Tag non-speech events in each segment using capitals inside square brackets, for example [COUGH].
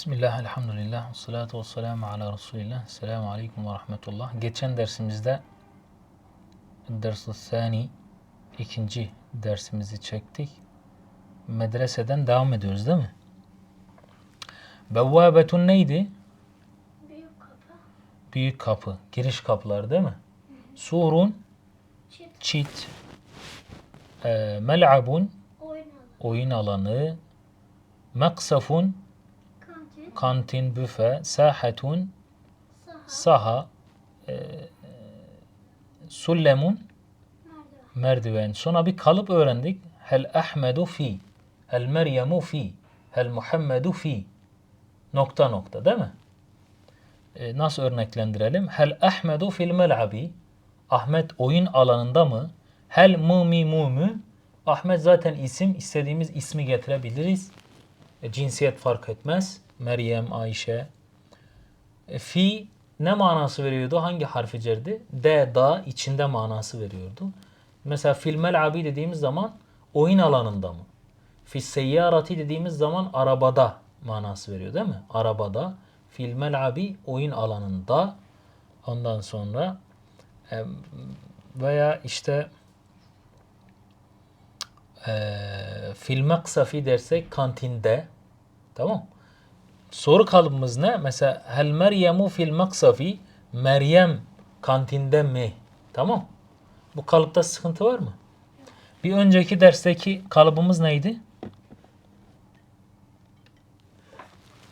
Bismillah, elhamdülillah, salatu ve selamu ala Resulillah. Selamu aleyküm ve rahmetullah. Geçen dersimizde dersi sani ikinci dersimizi çektik. Medreseden devam ediyoruz değil mi? Bevvabetun neydi? Büyük kapı. Büyük kapı, giriş kapıları değil mi? Surun, Çift çit, e, mel'abun, oyun alanı. oyun alanı, meksafun, Kantin. büfe, sahatun, Saha. e, e, sullemun, merdiven. Sonra bir kalıp öğrendik. Hel Ahmedu fi, hel Meryemu fi, hel Muhammedu fi. Nokta nokta değil mi? E, nasıl örneklendirelim? Hel Ahmedu fil mel'abi. Ahmet oyun alanında mı? Hel mu mi mu mu? Ahmet zaten isim. istediğimiz ismi getirebiliriz. E, cinsiyet fark etmez. Meryem, Ayşe. E, fi ne manası veriyordu? Hangi harfi cerdi? D, da içinde manası veriyordu. Mesela fil mel'abi dediğimiz zaman oyun alanında mı? Fil seyyarati dediğimiz zaman arabada manası veriyor değil mi? Arabada. Fil mel'abi oyun alanında. Ondan sonra e, veya işte e, fil meksafi dersek kantinde. Tamam. Soru kalıbımız ne? Mesela hel Meryemu fil meksafi Meryem kantinde mi? Tamam. Bu kalıpta sıkıntı var mı? Bir önceki dersteki kalıbımız neydi?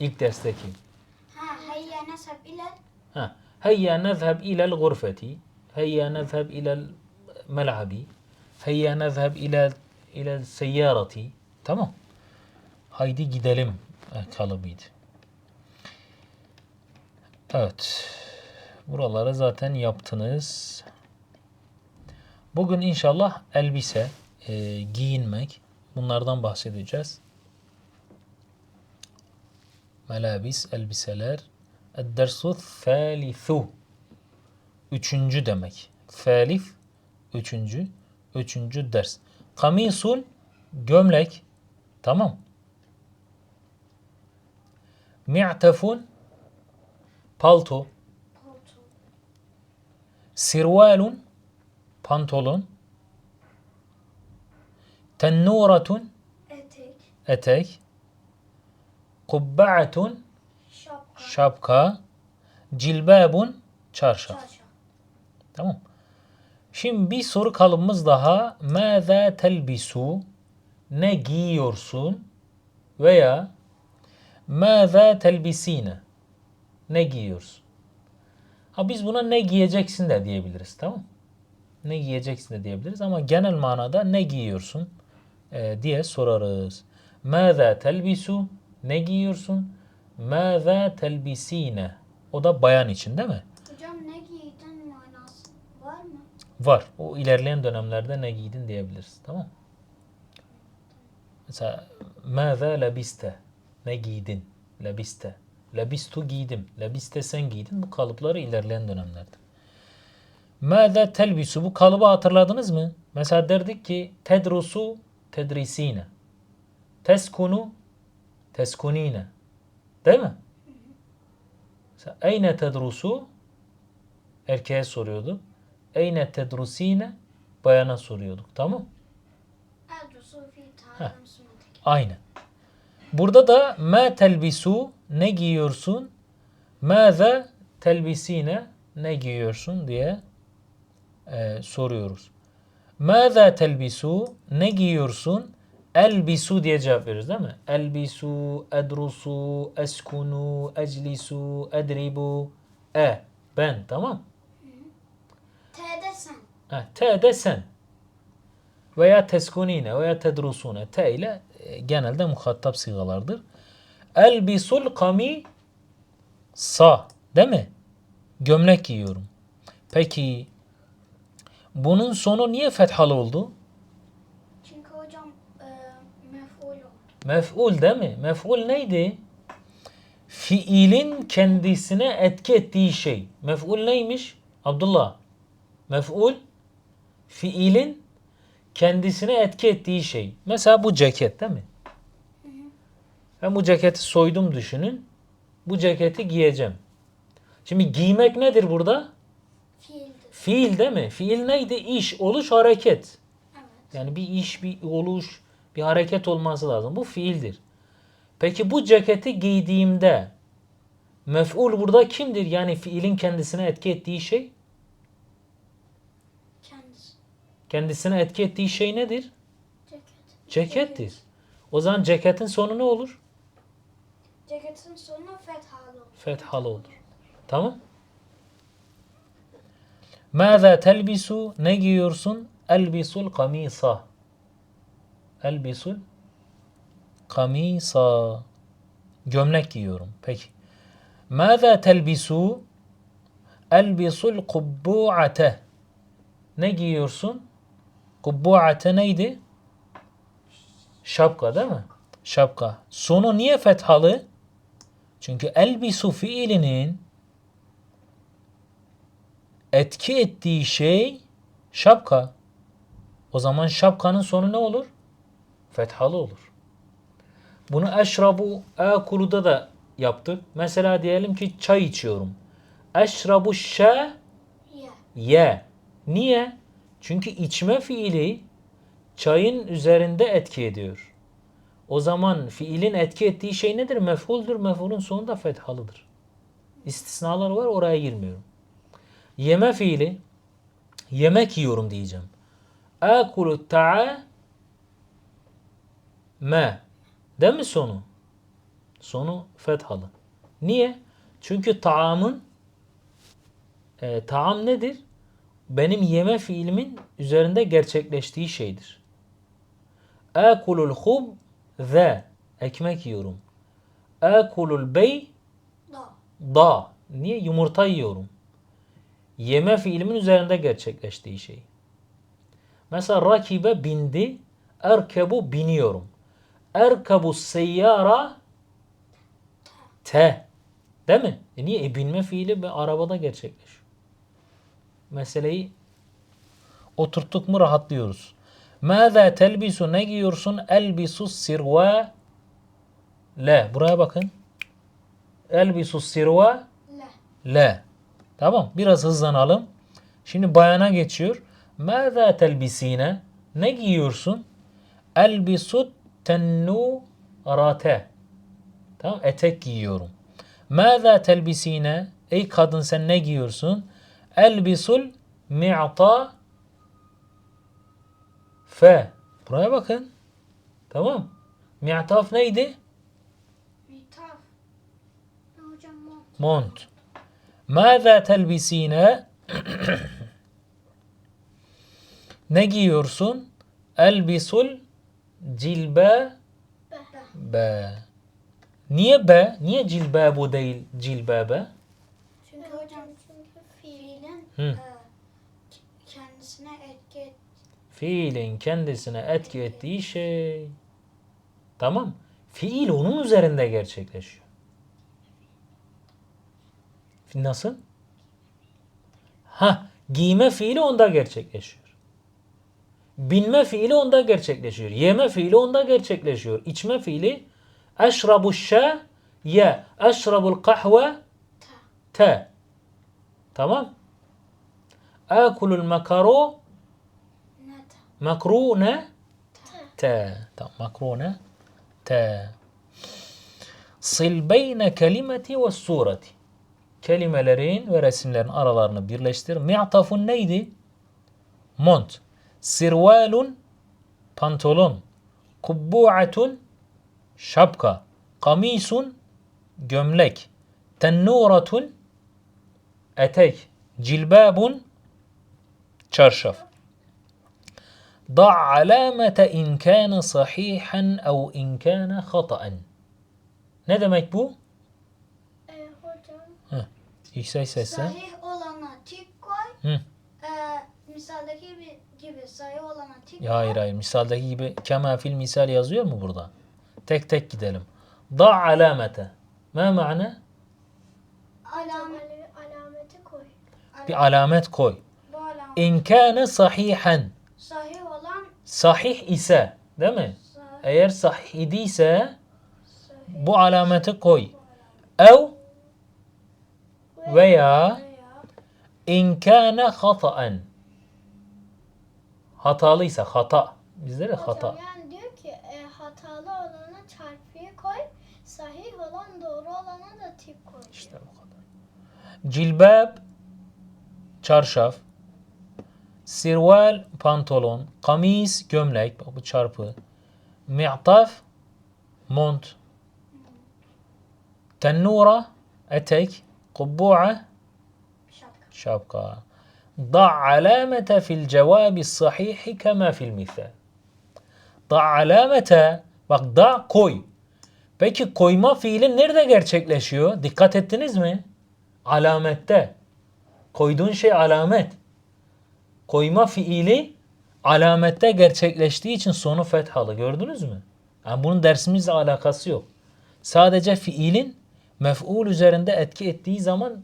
İlk dersteki. Ha, hayya nasab ile Ha. Heyya nezheb ilel gurfeti. Heyya nezheb ilel mel'abi. Heyya nezheb ilel ilel seyyarati. Tamam. Haydi gidelim e, kalıbıydı. Evet. Buraları zaten yaptınız. Bugün inşallah elbise, e, giyinmek bunlardan bahsedeceğiz. Melabis, elbiseler. Dersu thalithu. Üçüncü demek. Thalith, üçüncü. Üçüncü ders. Kamisun, gömlek. Tamam. Mi'tefun, palto. koltuğu. Sirvalun, pantolon. Tennuratun, Etek. etek. Kubba'atun, Şapka. şapka. Cilbabun, çarşaf. Çarşaf. Tamam. Şimdi bir soru kalıbımız daha. Mâzâ telbisu? Ne giyiyorsun? Veya mâzâ telbisine? Ne giyiyorsun? Ha biz buna ne giyeceksin de diyebiliriz. Tamam Ne giyeceksin de diyebiliriz ama genel manada ne giyiyorsun e, diye sorarız. Mâzâ telbisu? Ne giyiyorsun? Mâzâ telbisine? O da bayan için değil mi? Hocam ne giydin manası var mı? Var. O ilerleyen dönemlerde ne giydin diyebiliriz. Tamam mı? Mesela mâzâ lebiste? Ne giydin? Lebiste. Lebistu giydim. Lebiste sen giydin. Bu kalıpları ilerleyen dönemlerde. Mâzâ telbisu? Bu kalıbı hatırladınız mı? Mesela derdik ki tedrusu tedrisine. Teskunu teskunine. Değil mi? Mesela eyne tedrusu erkeğe soruyordu. Eyne tedrusine bayana soruyorduk. Tamam? Aynı. Burada da ma telbisu ne giyiyorsun? Maza telbisine ne giyiyorsun diye e, soruyoruz. Maza telbisu ne giyiyorsun? Elbisu diye cevap veriyoruz değil mi? Elbisu, edrusu, eskunu, eclisu, edribu. E, ben tamam. T'de sen. Ha, te de sen. Veya teskunine veya tedrusune. Te ile e, genelde muhatap sigalardır. Elbisul kami sa. Değil mi? Gömlek giyiyorum. Peki bunun sonu niye fethalı oldu? Çünkü hocam e, mef'ul oldu. Mef'ul değil mi? Mef'ul neydi? Fiilin kendisine etki ettiği şey. Mef'ul neymiş? Abdullah. Mef'ul fiilin kendisine etki ettiği şey. Mesela bu ceket değil mi? Ben bu ceketi soydum düşünün. bu ceketi giyeceğim. Şimdi giymek nedir burada? Fiildir. Fiil değil mi? Fiil neydi? İş, oluş, hareket. Evet. Yani bir iş, bir oluş, bir hareket olması lazım. Bu fiildir. Peki bu ceketi giydiğimde mef'ul burada kimdir? Yani fiilin kendisine etki ettiği şey. Kendisi. Kendisine etki ettiği şey nedir? Ceket. Cekettir. O zaman ceketin sonu ne olur? Ceketin sonu fethalı olur. Fethalı olur. Tamam. Mâzâ telbisu? Ne giyiyorsun? Elbisul kamisa. Elbisul kamisa. Gömlek giyiyorum. Peki. Mâzâ telbisu? Elbisul kubbu'ate. Ne giyiyorsun? Kubbu'ate neydi? Şapka değil mi? Şapka. Sonu niye fethalı? Çünkü elbisu fiilinin etki ettiği şey şapka. O zaman şapkanın sonu ne olur? Fethalı olur. Bunu eşrabu akuluda da yaptık. Mesela diyelim ki çay içiyorum. Eşrabu şe ye. Niye? Çünkü içme fiili çayın üzerinde etki ediyor. O zaman fiilin etki ettiği şey nedir? Mef'uldur. Mef'ulun sonunda fethalıdır. İstisnalar var oraya girmiyorum. Yeme fiili yemek yiyorum diyeceğim. Akulu ta'a me. Değil mi sonu? Sonu fethalı. Niye? Çünkü taamın e, taam nedir? Benim yeme fiilimin üzerinde gerçekleştiği şeydir. Akulul hub ve ekmek yiyorum. Akulul bey Da. da. Niye? Yumurta yiyorum. Yeme fiilimin üzerinde gerçekleştiği şey. Mesela rakibe bindi. Erkebu biniyorum. Erkebu seyyara te. Değil mi? E niye? E binme fiili bir arabada gerçekleşiyor. Meseleyi oturttuk mu rahatlıyoruz. Mâzâ telbisu ne giyiyorsun? Elbisu sirva le. Buraya bakın. Elbisu sirva Le. le. Tamam. Biraz hızlanalım. Şimdi bayana geçiyor. Mâzâ telbisine ne giyiyorsun? Elbisu tennûrate. Tamam. Etek giyiyorum. Mâzâ telbisine Ey kadın sen ne giyiyorsun? Elbisul mi'ta fe. Buraya bakın. Tamam. Mi'taf neydi? Mitaf. Hocam mont. Mont. Mâzâ telbisine [COUGHS] ne giyiyorsun? Elbisul cilbe Be. be. Niye be? Niye cilbabu değil cilbabe? Çünkü hocam çünkü fiilin Hı. e, k- kendisine etki et. Fiilin kendisine etki ettiği şey. Tamam. Fiil onun üzerinde gerçekleşiyor. Nasıl? Ha, giyme fiili onda gerçekleşiyor. Binme fiili onda gerçekleşiyor. Yeme fiili onda gerçekleşiyor. İçme fiili eşrabu şe ye. Eşrabul kahve te. Tamam. Akulul makaro. Makrune te. Tamam. Makrune te. Sil beyne kelimeti ve sureti. Kelimelerin ve resimlerin aralarını birleştir. Mi'tafun neydi? Mont. Sirvalun pantolon. Kubbu'atun şapka. Kamisun gömlek. Tennuratun etek. Cilbabun çarşaf. ضع alamete in kana sahihan ev in kana hataen. Ne demek bu? E, hocam. Hı. Yüksek sesle. Sahih olana tik koy. Hı. E, misaldeki gibi, gibi sahih olana tik koy. Hayır hayır. Misaldeki gibi kema fil misal yazıyor mu burada? Tek tek gidelim. Da alamete. Ma ma'ne? Alameti, alameti koy. Bir alamet koy. Bu alamet. İnkâne sahihen. Sahih Sahih ise. Değil mi? Eğer sahih idiyse bu alameti koy. Ev veya in kana hata'en hatalıysa hata bizde de hata. Yani diyor ki e, hatalı olana çarpıyı koy, sahih olan doğru olana da tip koy. İşte bu kadar. Cilbab çarşaf, Sirval pantolon, kamis gömlek, bu çarpı. Mi'taf mont. Tennura etek, kubbu'a şapka. Da alamete fil cevabi sahihi kema fil misal. Da alamete bak da koy. Peki koyma fiili nerede gerçekleşiyor? Dikkat ettiniz mi? Alamette. Koyduğun şey alamet. Koyma fiili alamette gerçekleştiği için sonu fethalı. Gördünüz mü? Yani bunun dersimizle alakası yok. Sadece fiilin mef'ul üzerinde etki ettiği zaman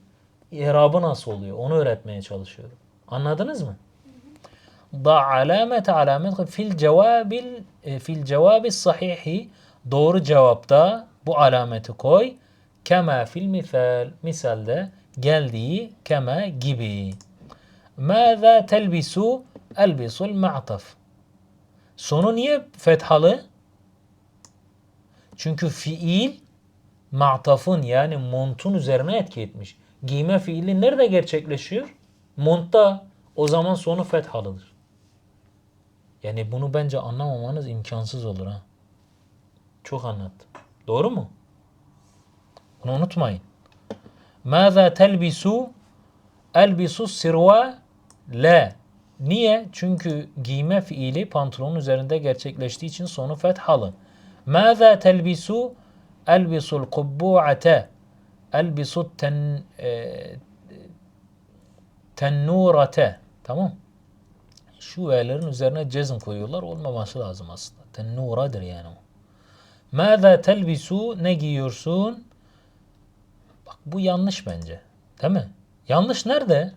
irabı nasıl oluyor? Onu öğretmeye çalışıyorum. Anladınız mı? Da alamet alamet fil cevabil e, fil cevabi sahihi doğru cevapta bu alameti koy. Kema fil misal misalde geldiği kema gibi. Mâzâ telbisu elbisul ma'taf. Sonu niye fethalı? Çünkü fiil ma'tafın yani montun üzerine etki etmiş. Giyme fiili nerede gerçekleşiyor? Montta. O zaman sonu fethalıdır. Yani bunu bence anlamamanız imkansız olur ha. Çok anlattım. Doğru mu? Bunu unutmayın. Mâzâ telbisu elbisu sirva la. Niye? Çünkü giyme fiili pantolonun üzerinde gerçekleştiği için sonu fethalı. Mâzâ telbisu elbisul kubbu'ate elbisu ten, e, tennurate. Tamam. Şu V'lerin üzerine cezm koyuyorlar. Olmaması lazım aslında. Tennuradır yani o. Mâzâ telbisu ne giyiyorsun? Bak bu yanlış bence. Değil mi? Yanlış nerede?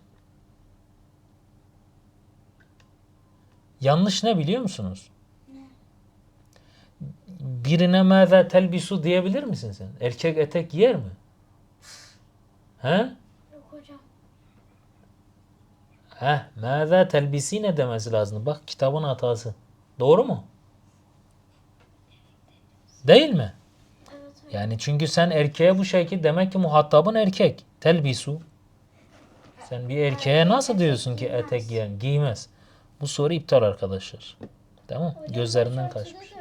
Yanlış ne biliyor musunuz? Birine mâzâ telbisu diyebilir misin sen? Erkek etek giyer mi? He? Yok hocam. Heh, mâzâ telbisine demesi lazım. Bak kitabın hatası. Doğru mu? Değil mi? Yani çünkü sen erkeğe bu şekilde demek ki muhatabın erkek. Telbisu. Sen bir erkeğe nasıl diyorsun ki etek giyen? Giymez. Bu soru iptal arkadaşlar. Tamam. Hocam Gözlerinden kaçmış.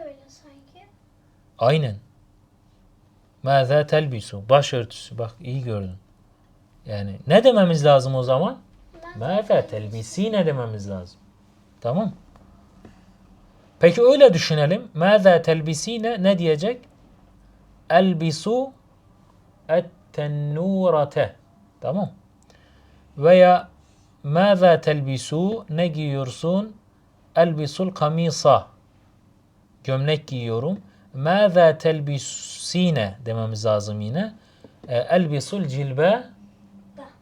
Aynen. Mâzâ telbisu. Başörtüsü. Bak iyi gördün. Yani ne dememiz lazım o zaman? Mâzâ telbisine dememiz lazım. Tamam. Peki öyle düşünelim. Mâzâ telbisine ne diyecek? Elbisu et-tennûrate. Tamam. Veya mâzâ telbisu ne giyiyorsun? Elbisul kamisa. Gömlek giyiyorum. Mâzâ telbisine dememiz lazım yine. E, Elbisul cilbe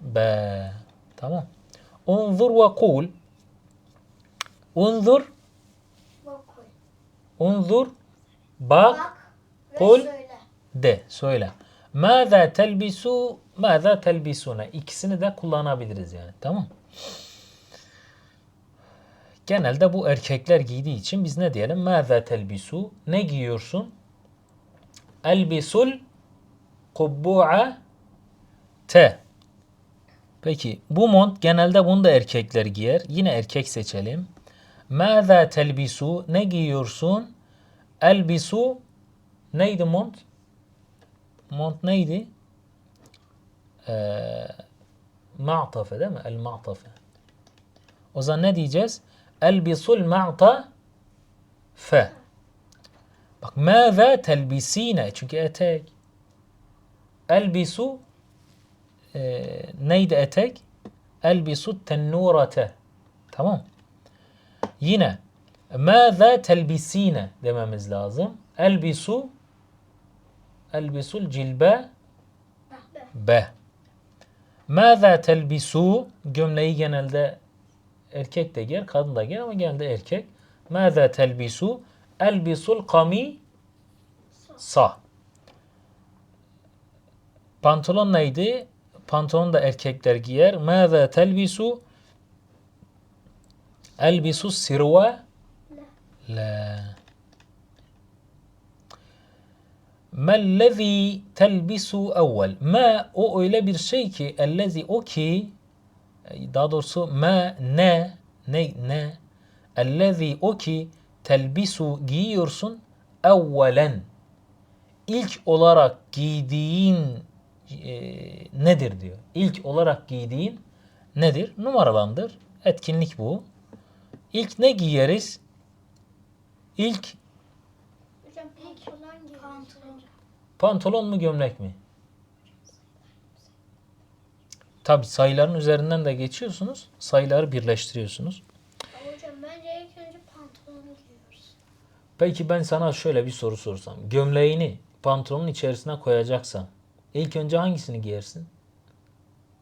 be. Tamam. Unzur ve kul. Unzur, unzur, bak, Bak Kul. söyle. de, söyle. Mâzâ telbisu, mâzâ telbisune. İkisini de kullanabiliriz yani. Tamam. Genelde bu erkekler giydiği için biz ne diyelim? Mâzâ telbisu. Ne giyiyorsun? Elbisul kubbu'a te. Peki bu mont genelde bunu da erkekler giyer. Yine erkek seçelim. Mâzâ telbisu. Ne giyiyorsun? Elbisu. Neydi mont? Mont neydi? Ee, ma'tafe değil mi? El ma'tafe. O zaman ne diyeceğiz? Elbisul ma'ta fe. Bak mâzâ telbisine. Çünkü etek. Elbisu e, neydi etek? Elbisu tennurate. Tamam. Yine mâzâ telbisine dememiz lazım. Elbisu elbisul cilbe be. Mâzâ telbisu gömleği genelde erkek de giyer, kadın da giyer ama genelde erkek. Mâzâ telbisu elbisul kami sa. Pantolon neydi? Pantolon da erkekler giyer. Mâzâ telbisu? Elbisu sirve? La. Mellezî telbisu evvel. Ma o öyle bir şey ki ellezî o ki daha doğrusu ma ne ne ne ellezî o ki telbisu giyiyorsun evvelen ilk olarak giydiğin e, nedir diyor. İlk olarak giydiğin nedir? Numaralandır. Etkinlik bu. İlk ne giyeriz? İlk pantolon. Pantolon. pantolon mu gömlek mi? Tabi sayıların üzerinden de geçiyorsunuz. Sayıları birleştiriyorsunuz. Hocam bence ilk önce pantolonu giyiyoruz. Peki ben sana şöyle bir soru sorsam. Gömleğini pantolonun içerisine koyacaksan ilk önce hangisini giyersin?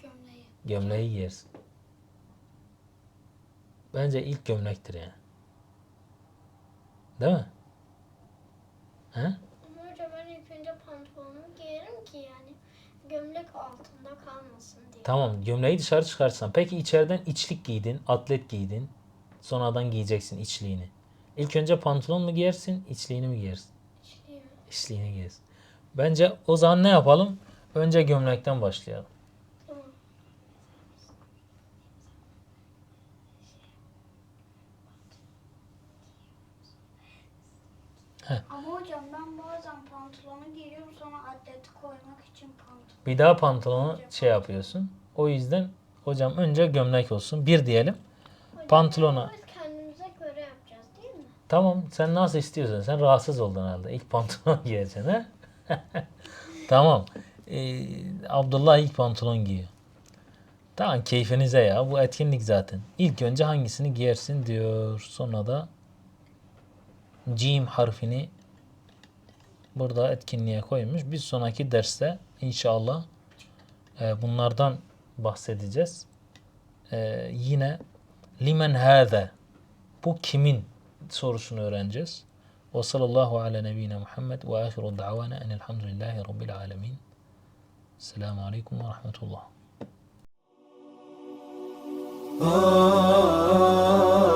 Gömleği. Gömleği giyersin. Bence ilk gömlektir yani. Değil mi? He? Ama hocam ben ilk önce pantolonumu giyerim ki yani gömlek altında kalmasın diye. Tamam gömleği dışarı çıkarsan. Peki içeriden içlik giydin, atlet giydin. Sonradan giyeceksin içliğini. İlk önce pantolon mu giyersin, içliğini mi giyersin? İşte İçliğini giyersin. Bence o zaman ne yapalım? Önce gömlekten başlayalım. tamam. Ama hocam ben bazen pantolonu giyiyorum sonra atleti koymak için pantolon. Bir daha pantolonu şey yapıyorsun. O yüzden hocam önce gömlek olsun. Bir diyelim. Hocam, Pantolona. Biz kendimize göre yapacağız değil mi? Tamam sen nasıl istiyorsan. Sen rahatsız oldun herhalde. İlk pantolon [LAUGHS] giyeceksin ha? [LAUGHS] tamam. Ee, Abdullah ilk pantolon giyiyor. Tamam keyfinize ya. Bu etkinlik zaten. İlk önce hangisini giyersin diyor. Sonra da cim harfini burada etkinliğe koymuş. Bir sonraki derste inşallah e, bunlardan bahsedeceğiz. E, yine limen hâze bu kimin sorusunu öğreneceğiz. Ve sallallahu ala nebiyyina Muhammed ve ahiru da'vana enelhamdülillahi rabbil alemin. Selamun aleyküm ve rahmetullah. ah